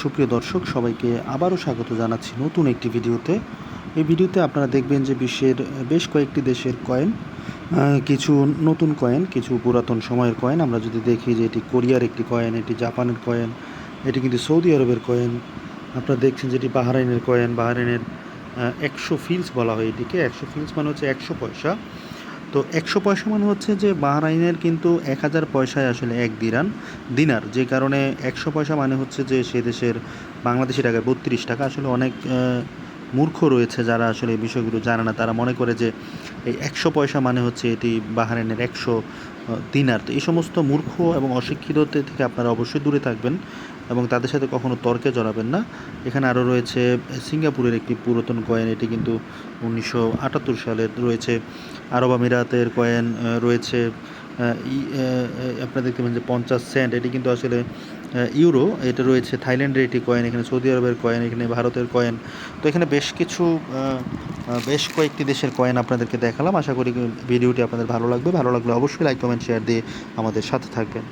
সুপ্রিয় দর্শক, সবাইকে আবারও স্বাগত জানাচ্ছি নতুন একটি ভিডিওতে। এই ভিডিওতে আপনারা দেখবেন যে বিশ্বের বেশ কয়েকটি দেশের কয়েন কিছু নতুন কয়েন, কিছু পুরাতন সময়ের কয়েন। আমরা যদি দেখি যে এটি কোরিয়ার একটি কয়েন, এটি জাপানের কয়েন, এটি কিন্তু সৌদি আরবের কয়েন। আপনারা দেখছেন যেটি বাহারাইনের কয়েন, বাহারাইনের একশো ফিলস বলা হয় এটিকে। একশো ফিলস মানে হচ্ছে একশো পয়সা। তো একশো পয়সা মানে হচ্ছে যে বাহরাইনের কিন্তু এক হাজার পয়সায় আসলে এক দিরান, দিনার। যে কারণে একশো পয়সা মানে হচ্ছে যে সে দেশের বাংলাদেশি টাকায় বত্রিশ টাকা। আসলে অনেক মূর্খ রয়েছে যারা আসলে এই বিষয়গুলো জানে না। তারা মনে করে যে এই একশো পয়সা মানে হচ্ছে এটি বাহারাইনের একশো দিনার। তো এই সমস্ত মূর্খ এবং অশিক্ষিতদের থেকে আপনারা অবশ্যই দূরে থাকবেন। এবং তাদের সাথে কখনো তর্কে জড়াবেন না। এখানে আরও রয়েছে সিঙ্গাপুরের একটি পুরাতন কয়েন, এটি কিন্তু উনিশশো আটাত্তর সালের রয়েছে। আরব আমিরাতের কয়েন রয়েছে আপনারা দেখতে পাবেন যে পঞ্চাশ সেন্ট, এটি কিন্তু আসলে ইউরো, এটা রয়েছে থাইল্যান্ডের একটি কয়েন, এখানে সৌদি আরবের কয়েন, এখানে ভারতের কয়েন। তো এখানে বেশ কিছু বেশ কয়েকটি দেশের কয়েন আপনাদেরকে দেখালাম। আশা করি ভিডিওটি আপনাদের ভালো লাগবে। ভালো লাগলে অবশ্যই লাইক কমেন্ট শেয়ার দিয়ে আমাদের সাথে থাকবেন।